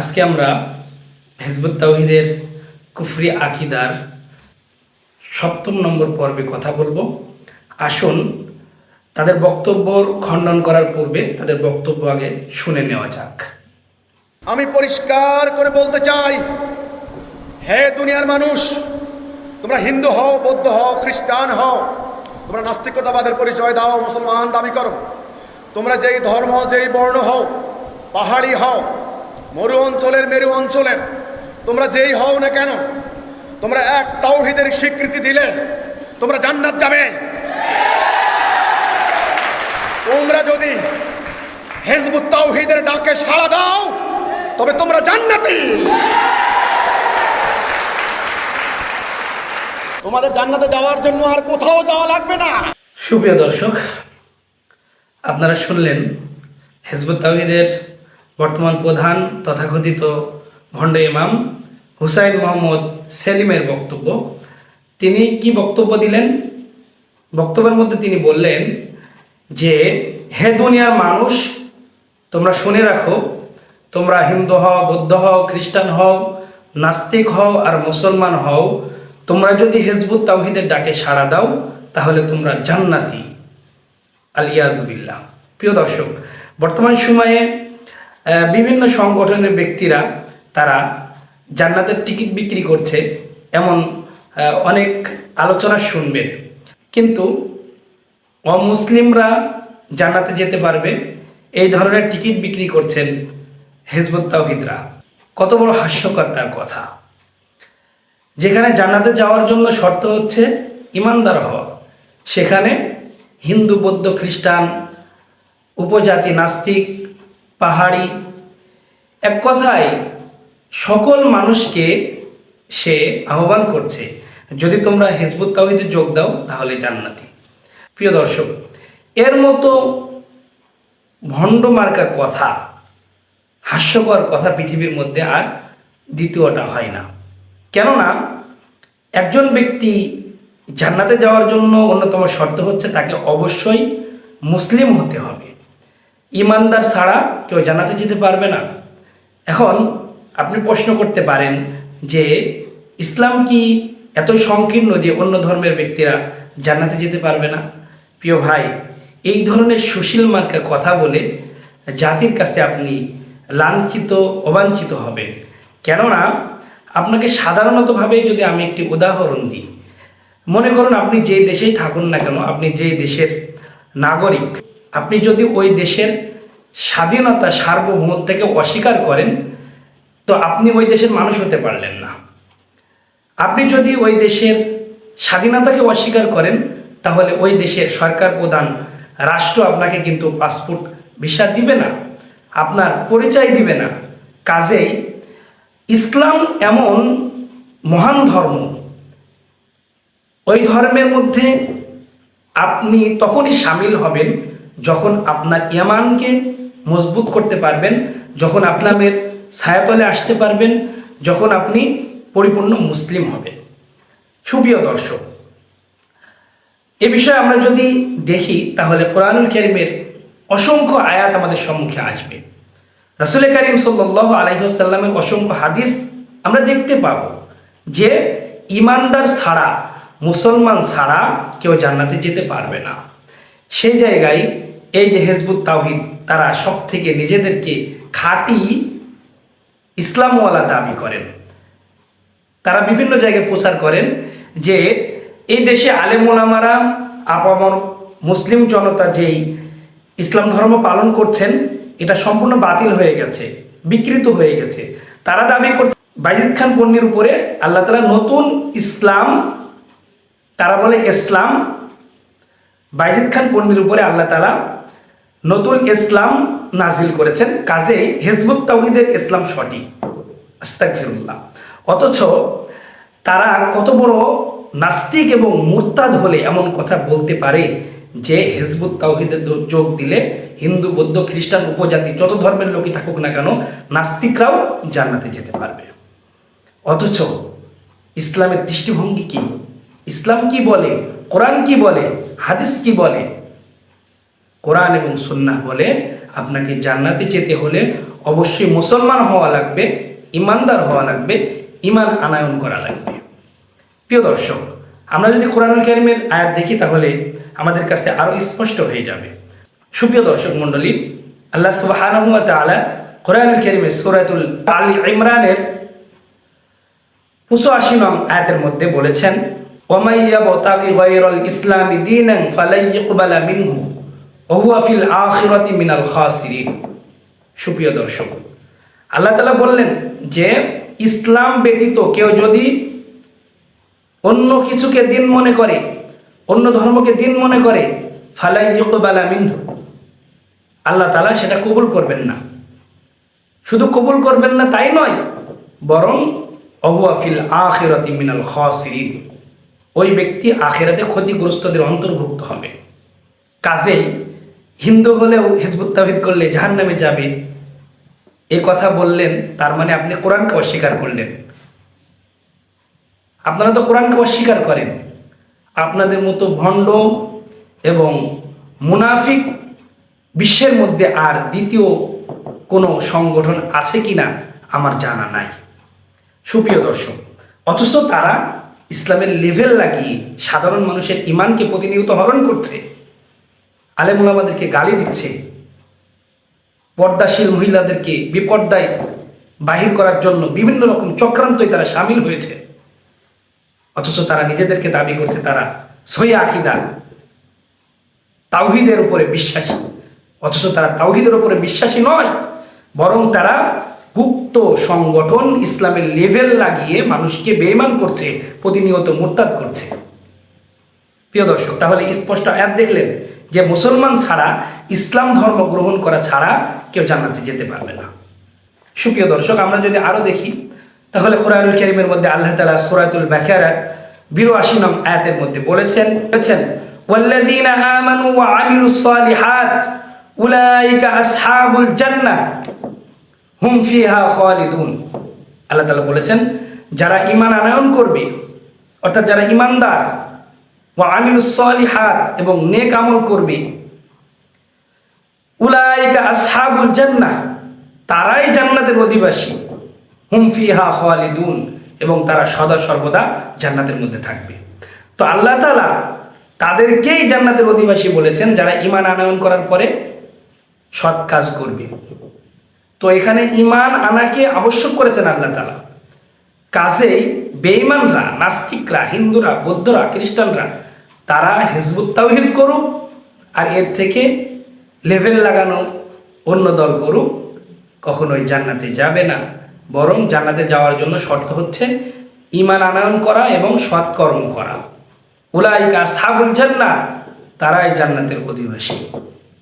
আজকে আমরা হেজবুত তাওহিদের কুফরি আকিদার সপ্তম নম্বর পর্বে কথা বলব। আসুন, তাদের বক্তব্য খণ্ডন করার পূর্বে তাদের বক্তব্য আগে শুনে নেওয়া যাক। আমি পরিষ্কার করে বলতে চাই, হে দুনিয়ার মানুষ, তোমরা হিন্দু হও, বৌদ্ধ হও, খ্রিস্টান হও, তোমরা নাস্তিকতাবাদের পরিচয় দাও, মুসলমান দাবি করো। তোমরা যেই ধর্ম, যেই বর্ণ হও, পাহাড়ি হও মরু অঞ্চলের মেরু অঞ্চলের তোমরা যেই হও না কেন? তোমরা এক তাওহিদের স্বীকৃতি দিলে তোমরা জান্নাত যাবে। তোমরা যদি হেজবুত তাওহিদের ডাকে সাড়া দাও, তবে তোমরা জান্নাতি। তোমাদের জান্নাতে যাওয়ার জন্য আর কোথাও যাওয়া লাগবে না। সুপ্রিয় দর্শক, আপনারা শুনলেন হেজবুত তাওহিদের বর্তমান প্রধান তথাকথিত ভণ্ড ইমাম হুসাইন মোহাম্মদ সেলিমের বক্তব্য। তিনি কি বক্তব্য দিলেন? বক্তব্যের মধ্যে তিনি বললেন যে, হে দুনিয়ার মানুষ, তোমরা শুনে রাখো, তোমরা হিন্দু হও, বৌদ্ধ হও, খ্রিস্টান হও, নাস্তিক হও আর মুসলমান হও, তোমরা যদি হেজবুত তাওহিদের ডাকে সাড়া দাও, তাহলে তোমরা জান্নাতি। আলিয়াজুবিল্লাহ প্রিয় দর্শক, বর্তমান সময়ে বিভিন্ন সংগঠনের ব্যক্তিরা তারা জান্নাতের টিকিট বিক্রি করছে, এমন অনেক আলোচনা শুনবেন। কিন্তু অমুসলিমরা জান্নাতে যেতে পারবে, এই ধরনের টিকিট বিক্রি করছেন হেজবুত কত বড় হাস্যকর তার কথা। যেখানে জান্নাতে যাওয়ার জন্য শর্ত হচ্ছে ইমানদার হওয়া। সেখানে হিন্দু, বৌদ্ধ, খ্রিস্টান, উপজাতি, নাস্তিক পাহাড়ি। এক কথায়, সকল মানুষকে সে আহ্বান করছে, যদি তোমরা হেজবুত তাওহিদে যোগ দাও, তাহলে জান্নাতি। প্রিয় দর্শক, এর মতো ভণ্ড মার্কা কথা, হাস্যকর কথা পৃথিবীর মধ্যে আর দ্বিতীয়টা হয় না। কেননা, একজন ব্যক্তি জান্নাতে যাওয়ার জন্য অন্যতম শর্ত হচ্ছে তাকে অবশ্যই মুসলিম হতে হবে। ইমানদার ছাড়া কেউ জানাতে যেতে পারবে না। এখন আপনি প্রশ্ন করতে পারেন যে, ইসলাম কি এত সংকীর্ণ যে অন্য ধর্মের ব্যক্তিরা জান্নাতে যেতে পারবে না? প্রিয় ভাই, এই ধরনের সুশীল মার্কা কথা বলে জাতির কাছে আপনি লাঞ্ছিত, অবাঞ্ছিত হবেন। কেননা, আপনাকে সাধারণতভাবে যদি আমি একটি উদাহরণ দিই, মনে করুন আপনি যে দেশেই থাকুন না কেন, আপনি যে দেশের নাগরিক আপনি যদি ওই দেশের স্বাধীনতা সার্বভৌমত্বকে অস্বীকার করেন, তো আপনি ওই দেশের মানুষ হতে পারলেন না। আপনি যদি ওই দেশের স্বাধীনতাকে অস্বীকার করেন, তাহলে ওই দেশের সরকার প্রধান রাষ্ট্র আপনাকে কিন্তু পাসপোর্ট ভিসা দিবে না, আপনার পরিচয় দিবে না। কাজেই ইসলাম এমন মহান ধর্ম, ওই ধর্মের মধ্যে আপনি তখনই সামিল হবেন যখন আপনার ইয়ামানকে মজবুত করতে পারবেন, যখন আপনার ছায়াতলে আসতে পারবেন, যখন আপনি পরিপূর্ণ মুসলিম হবেন। সুপ্রিয় দর্শক, এ বিষয়ে আমরা যদি দেখি, তাহলে কোরআনুল করিমের অসংখ্য আয়াত আমাদের সম্মুখে আসবে। রাসুল করিম সাল্লাহ আলহিহাসাল্লামের অসংখ্য হাদিস আমরা দেখতে পাব যে ইমানদার ছাড়া, মুসলমান ছাড়া কেউ জান্নাতে যেতে পারবে না। সেই জায়গায় এই যে হেজবুত তাওহিদ, তারা সব থেকে নিজেদেরকে খাঁটি ইসলামওয়ালা দাবি করেন। তারা বিভিন্ন জায়গায় প্রচার করেন যে এই দেশে আলেমোলামারা আপামর মুসলিম জনতা যেই ইসলাম ধর্ম পালন করছেন, এটা সম্পূর্ণ বাতিল হয়ে গেছে, বিকৃত হয়ে গেছে। তারা দাবি করছে, বাইজিদ খান পন্নির উপরে আল্লাহ তালা নতুন ইসলাম, তারা বলে ইসলাম, বাইজিদ খান পন্নির উপরে আল্লাহ তালা নতুন ইসলাম নাজিল করেছেন, কাজেই হেজবুত তাওহিদের ইসলাম সঠিক। অথচ তারা কত বড় নাস্তিক এবং মুরতাদ হলে এমন কথা বলতে পারে যে হেজবুত তাওহিদের যোগ দিলে হিন্দু, বৌদ্ধ, খ্রিস্টান, উপজাতি যত ধর্মের লোকই থাকুক না কেন নাস্তিকরাও জান্নাতে যেতে পারবে। অথচ ইসলামের দৃষ্টিভঙ্গি কি? ইসলাম কি বলে? কোরআন কি বলে? হাদিস কি বলে? কোরআন এবং সুন্নাহ বলে আপনাকে জান্নাতে যেতে হলে অবশ্যই মুসলমান হওয়া লাগবে, ইমানদার হওয়া লাগবে ইমান আনায়ন করা লাগবে। প্রিয় দর্শক, আমরা যদি কোরআনুল কারিমের আয়াত দেখি তাহলে আমাদের কাছে আরও স্পষ্ট হয়ে যাবে। সুপ্রিয় দর্শক মণ্ডলী, আল্লাহ তাআলা কোরআনুল কারিমের সূরাতুল আল ইমরানের পঁচাশি নং আয়াতের মধ্যে বলেছেন ওমাই ইয়াবতাগি গায়রাল ইসলামি দীনান ফালাই ইকবালা মিনহু। ওয়া হুয়া ফিল আখিরাতি মিনাল খাসিরিন। সুপ্রিয় দর্শক, আল্লাহ তাআলা বললেন যে, ইসলাম ব্যতীত কেউ যদি অন্য কিছুকে দিন মনে করে, অন্য ধর্মকে দিন মনে করে, ফালাই ইকবালা মিনহু। আল্লাহ তাআলা সেটা কবুল করবেন না। শুধু কবুল করবেন না তাই নয়, বরং অহুয়া ফিল আখিরাতি মিনাল খাসিরিন, ওই ব্যক্তি আখেরাতে ক্ষতিগ্রস্তদের অন্তর্ভুক্ত হবে। কাজেই হিন্দু হলেও হিজবুত তাহিদ করলে জাহান্নামে যাবে। এ কথা বললেন, তার মানে আপনি কোরআনকে অস্বীকার করলেন। আপনারা তো কোরআনকে অস্বীকার করেন। আপনাদের মতো ভণ্ড এবং মুনাফিক বিশ্বের মধ্যে আর দ্বিতীয় কোনো সংগঠন আছে কিনা আমার জানা নাই। সুপ্রিয় দর্শক, অথচ তারা ইসলামের লেভেল লাগিয়ে সাধারণ মানুষের ইমানকে প্রতিনিয়ত হরণ করছে। আলেমুলামাদেরকে গালি দিচ্ছে। পর্দাশীল মহিলাদেরকে বিপর্দায় বাহির করার জন্য বিভিন্ন রকম চক্রান্তই তারা সামিল হয়েছে। অথচ তারা নিজেদেরকে দাবি করছে, তারা সই আকিদা। তাওহিদের উপরে বিশ্বাসী। অথচ তারা তাওহিদের উপরে বিশ্বাসী নয়, বরং তারা গুপ্ত সংগঠন ইসলামের লেভেল লাগিয়ে মানুষকে বেইমান করছে, প্রতিনিয়ত মোরতাদ করছে। প্রিয় দর্শক, তাহলে স্পষ্ট আয়াত দেখলেন যে মুসলমান ছাড়া, ইসলাম ধর্ম গ্রহণ করা ছাড়া কেউ জান্নাতে যেতে পারবে না। সুপ্রিয় দর্শক, আমরা যদি আরও দেখি, তাহলে কোরআনুল কারীমের মধ্যে আল্লাহ তাআলা সূরাতুল বাকারার 82 নং আয়াতের মধ্যে বলেছেন বলেছেন আমানু ওয়া আমিলুস সালিহাত, উলাইকা আসহাবুল জান্নাহ হুম ফিহা আল্লাহ তাআলা বলেছেন, যারা ঈমান আনয়ন করবে, অর্থাৎ যারা ঈমানদার ওয়া আমিলুস সালিহাত, এবং নেক আমল করবে। উলাইকা আসহাবুল জান্নাহ, তারাই জান্নাতের অধিবাসী। হুম ফিহা খালিদুন, এবং তারা সদা সর্বদা জান্নাতের মধ্যে থাকবে। তো আল্লাহ তাআলা তাদেরকেই জান্নাতের অধিবাসী বলেছেন, যারা ঈমান আনয়ন করার পরে সৎ কাজ করবে। তো এখানে ঈমান আনাকে আবশ্যক করেছেন আল্লাহ তাআলা। কাজেই বেঈমানরা, নাস্তিকরা, হিন্দুরা, বৌদ্ধরা, খ্রিস্টানরা তারা হিজবুত তাওহিদ করুক আর এর থেকে লেভেল লাগানো অন্য দল করুক, কখনোই জান্নাতে যাবে না। বরং জান্নাতে যাওয়ার জন্য শর্ত হচ্ছে ইমান আনয়ন করা এবং সৎকর্ম করা। উলাইকা সাবুল জান্নাত তারাই জান্নাতের অধিবাসী।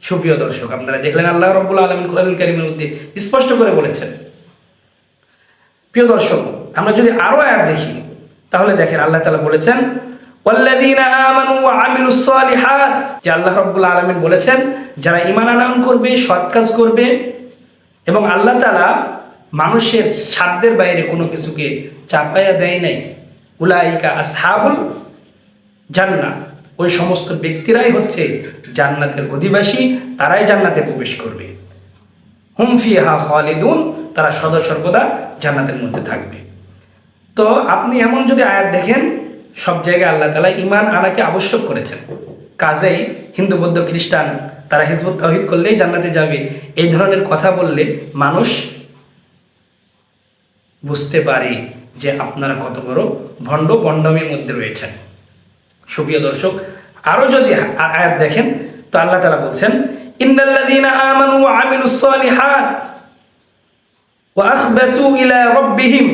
সুপ্রিয় দর্শক, আপনারা দেখলেন আল্লাহ রব্বুল আলমিন কোরআনুল কারিমের মধ্যে স্পষ্ট করে বলেছেন। প্রিয় দর্শক, আমরা যদি আরও আয়াত দেখি, তাহলে দেখেন আল্লাহ তালা বলেছেন যে আল্লাহ রাব্বুল বলেছেন, যারা ঈমান আনয়ন করবে, সৎ কাজ করবে এবং আল্লাহ তাআলা মানুষের সাধ্যের বাইরে কোনো কিছুকে চাপাইয়া দেয় নাই। উলাইকা আসহাবুল জান্নাত। ওই সমস্ত ব্যক্তিরাই হচ্ছে জান্নাতের অধিবাসী, তারাই জান্নাতে প্রবেশ করবে। হুম ফিহা খালিদুন, তারা সদা জান্নাতের মধ্যে থাকবে। তো আপনি এমন যদি আয়াত দেখেন সব জায়গায় আল্লাহ তালা ইমান আনাকে আবশ্যক করেছেন। কাজেই হিন্দু, বৌদ্ধ, খ্রিস্টান, তারা হিজবুত তাহিদ করলেই জান্নাতে যাবে। এই ধরনের কথা বললে মানুষ বুঝতে পারে যে আপনারা কত বড় ভণ্ড বন্ডমের মধ্যে রয়েছেন। সুপ্রিয় দর্শক, আরও যদি আয়াত দেখেন, তো আল্লাহ তালা বলছেন, ইন্নাল্লাযীনা আমানু ওয়া ইলা রাব্বিহিম,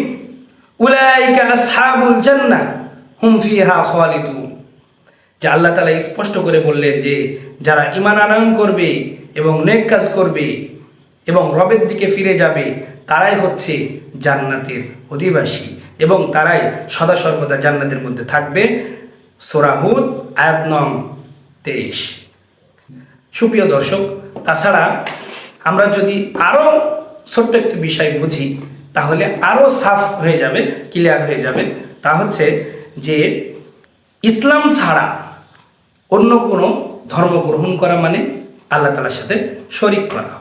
উলাইকা আসহাবুল জান্নাহ। হুম ফিহা খালিদুন। যে আল্লাহ তালা স্পষ্ট করে বললেন যে, যারা ইমান আনয়ন করবে এবং নেক কাজ করবে এবং রবের দিকে ফিরে যাবে, তারাই হচ্ছে জান্নাতের অধিবাসী এবং তারাই সদা সর্বদা জান্নাতের মধ্যে থাকবে। সোরাহুদ আয়াত নং তেইশ। সুপ্রিয় দর্শক, তাছাড়া আমরা যদি আরও ছোট্ট একটি বিষয় বুঝি, তাহলে আরও সাফ হয়ে যাবে, ক্লিয়ার হয়ে যাবে। তা হচ্ছে যে ইসলাম ছাড়া অন্য কোনো ধর্ম গ্রহণ করা মানে আল্লাহ তালার সাথে শরিক করা,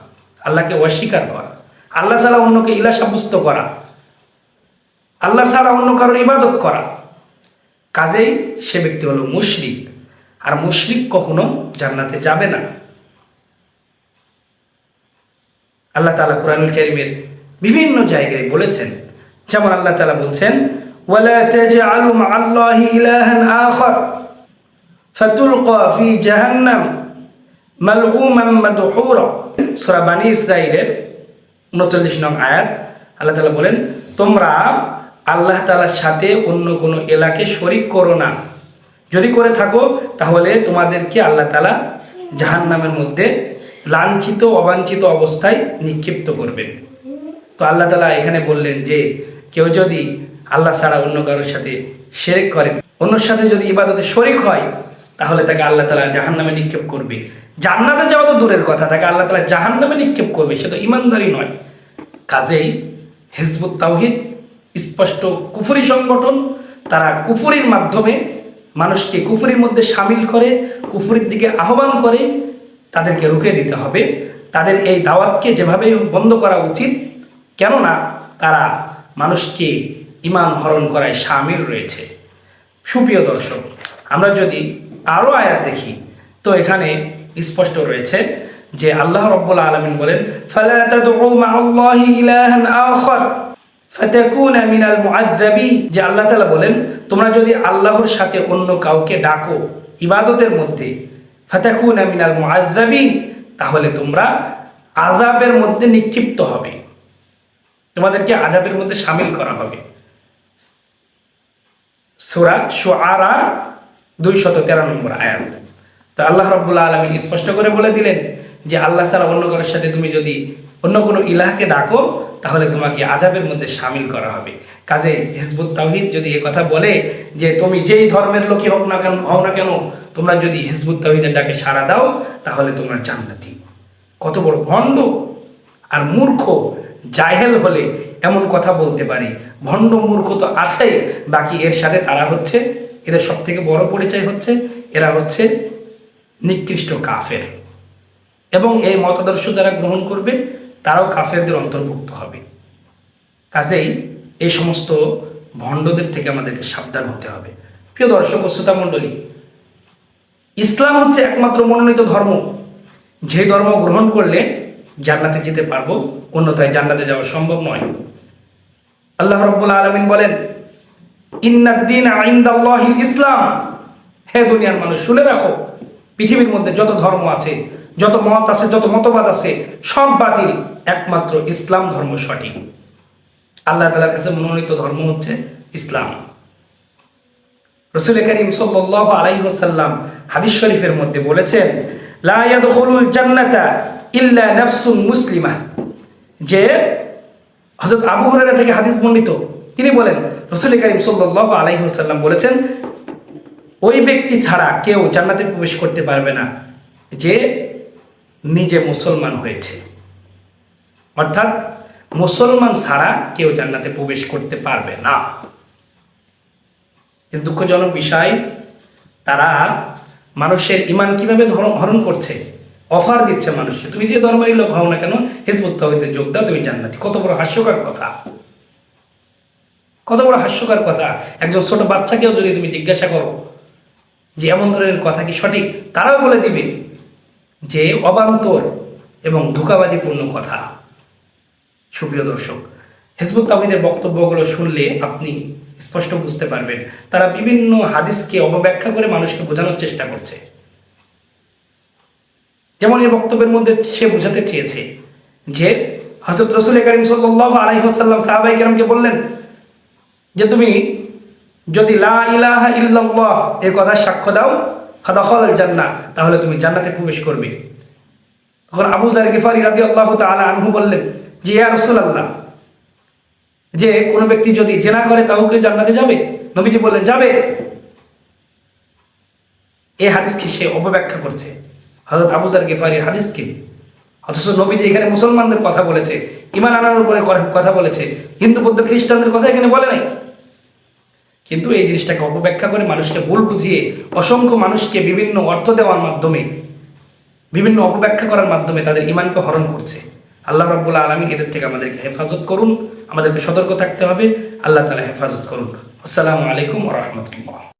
আল্লাহকে অস্বীকার করা, আল্লাহ ছাড়া অন্যকে ইলা সাব্যস্ত করা, আল্লাহ ছাড়া অন্য কারোর ইবাদত করা। কাজেই সে ব্যক্তি হলো মুশরিক, আর মুশরিক কখনো জান্নাতে যাবে না। আল্লাহ তালা কোরআনুল কারীমের বিভিন্ন জায়গায় বলেছেন, যেমন আল্লাহ তালা বলছেন ওয়ালা তাজআলু মা'আল্লাহি ইলাহান আখার ফাতুলকা ফি জাহান্নাম মালউমান মাদহুরা সূরা বানি ইসরাঈলের 39 নং আয়াত। আল্লাহ তাআলা বলেন, তোমরা আল্লাহ তাআলার সাথে অন্য কোনো এলাকে শরীক করো না। যদি করে থাকো, তাহলে তোমাদেরকে আল্লাহ তাআলা জাহান্নামের মধ্যে লাঞ্ছিত, অবাঞ্ছিত অবস্থায় নিক্ষিপ্ত করবেন। তো আল্লাহ তালা এখানে বললেন যে, কেউ যদি আল্লাহ ছাড়া অন্য কারোর সাথে শেরেক করে অন্যর সাথে যদি ইবাদতে শরিক হয়, তাহলে তাকে আল্লাহ তালা জাহান নামে নিক্ষেপ করবে। জান্নাতে যাওয়া তো দূরের কথা, তাকে আল্লাহ তালা জাহান নামে নিক্ষেপ করবে, সে তো ইমানদারি নয়। কাজেই হিজবুত তাওহিদ, স্পষ্ট কুফুরি সংগঠন, তারা কুফুরির মাধ্যমে মানুষকে কুফরির মধ্যে সামিল করে, কুফরির দিকে আহ্বান করে, তাদেরকে রুখে দিতে হবে। তাদের এই দাওয়াতকে যেভাবে বন্ধ করা উচিত, কেননা তারা মানুষকে ইমান হরণ করায় সামিল রয়েছে। সুপ্রিয় দর্শক, আমরা যদি আরও আয়াত দেখি, তো এখানে স্পষ্ট রয়েছে যে আল্লাহ রব্বুল আলমিন বলেন যে আল্লাহ তাআলা বলেন, তোমরা যদি আল্লাহর সাথে অন্য কাউকে ডাকো ইবাদতের মধ্যে, ফাতাকুনা মিনাল মুআযযাবিন তাহলে তোমরা আযাবের মধ্যে নিক্ষিপ্ত হবে। তোমাদেরকে আযাবের মধ্যে শামিল করা হবে। সূরা শুআরা দুইশত তেরো নম্বর আয়াত। তো আল্লাহ রব্বুল্লা আলমিন স্পষ্ট করে বলে দিলেন যে আল্লাহ ছাড়া অন্য কারোর সাথে তুমি যদি অন্য কোনো ইলাহকে ডাকো, তাহলে তোমাকে আজাবের মধ্যে সামিল করা হবে। কাজে হিজবুত তাওহিদ যদি এ কথা বলে যে তুমি যেই ধর্মের লোকই হোক না কেন হও না কেন, তোমরা যদি হিজবুত তাওহিদের ডাকে সাড়া দাও, তাহলে তোমরা জান্নাতি। কত বড় ভণ্ড আর মূর্খ, জাহেল হলে এমন কথা বলতে পারি। ভণ্ড মূর্খ তো আছেই, বাকি এর সাথে তারা হচ্ছে, এদের সব থেকে বড় পরিচয় হচ্ছে, এরা হচ্ছে নিকৃষ্ট কাফের। এবং এই মতাদর্শ যারা গ্রহণ করবে, তারাও কাফেরদের অন্তর্ভুক্ত হবে। কাজেই এই সমস্ত ভণ্ডদের থেকে আমাদেরকে সাবধান হতে হবে। প্রিয় দর্শক শ্রোতা মণ্ডলী, ইসলাম হচ্ছে একমাত্র মনোনীত ধর্ম। যে ধর্ম গ্রহণ করলে জান্নাতে যেতে পারব, অন্যথায় জান্নাতে যাওয়া সম্ভব নয়। আল্লাহ রব্বুল আলমিন বলেন ইন্নাদ্দিন ইসলাম। হে দুনিয়ার মানুষ, শুনে রাখো, পৃথিবীর মধ্যে যত ধর্ম আছে, যত মত আছে, যত মতবাদ আছে, সব বাতিল, একমাত্র ইসলাম ধর্ম সঠিক। আল্লাহ তালার কাছে মনোনীত ধর্ম হচ্ছে ইসলাম। রসুল করিম হাদিস শরীফের মধ্যে বলেছেন, লা ইয়াদখুলুল জান্নাতা ইল্লা নাফসুন মুসলিমা। যে হযরত আবু হুরায়রা থেকে হাদিস বর্ণিত, তিনি বলেন, রসুল করিম সাল্লাল্লাহু আলাইহি ওয়াসাল্লাম বলেছেন, ওই ব্যক্তি ছাড়া কেউ জান্নাতে প্রবেশ করতে পারবে না যে নিজে মুসলমান হয়েছে। অর্থাৎ মুসলমান ছাড়া কেউ জান্নাতে প্রবেশ করতে পারবে না। কিন্তু দুঃখজনক বিষয়, তারা মানুষের ইমান কীভাবে হরণ করছে? অফার দিচ্ছে মানুষকে। তুমি যে ধর্মের লোক হও না কেন, হেজবুত তাওহীদে যোগ দাও, তুমি জান্নাতি। কত বড় হাস্যকর কথা। কত বড় হাস্যকর কথা। একজন ছোট বাচ্চাকেও যদি তুমি জিজ্ঞাসা করো যে এমন ধরনের কথা কি সঠিক, তারাও বলে দিবে যে অবান্তর এবং ধোকাবাজিপূর্ণ কথা। সুপ্রিয় দর্শক, হেজবুত তাহিদের বক্তব্যগুলো শুনলে আপনি স্পষ্ট বুঝতে পারবেন। তারা বিভিন্ন হাদিসকে অপব্যাখ্যা করে মানুষকে বোঝানোর চেষ্টা করছে। যেমন এই বক্তব্যের মধ্যে সে বোঝাতে চেয়েছে যে হজরত রসুল করিম সাল্লাহ আলহিহাসাল্লাম সাহাবাই কেরামকে বললেন যে তুমি যদি লা এই কথা সাক্ষ্য দাও ফাদাখল জান্নাহ, তাহলে তুমি জান্নাতে প্রবেশ করবে। তখন আবু জার গিফারি রাদিয়াল্লাহু তাআলা আনহু বললেন যে, ইয়া রাসূলুল্লাহ, যে কোনো ব্যক্তি যদি জেনা করে কি জান্নাতে যাবে? নবীজি বললেন, যাবে। এই হাদিসকে সে অপব্যাখ্যা করছে। হযরত আবু জার গিফারির হাদিসকে। অথচ নবীজি এখানে মুসলমানদের কথা বলেছে ইমান আনার উপরে কথা বলেছে, হিন্দু, বৌদ্ধ, খ্রিস্টানদের কথা এখানে বলে নাই। কিন্তু এই জিনিসটাকে অপব্যাখ্যা করে মানুষকে ভুল বুঝিয়ে অসংখ্য মানুষকে বিভিন্ন অর্থ দেওয়ার মাধ্যমে, বিভিন্ন অপব্যাখ্যা করার মাধ্যমে তাদের ইমানকে হরণ করছে। আল্লাহ রাব্বুল আলমিন এদের থেকে আমাদেরকে হেফাজত করুন, আমাদেরকে সতর্ক থাকতে হবে, আল্লাহ তালা হেফাজত করুন। আসসালামু আলাইকুম রহমতুল্লাহ।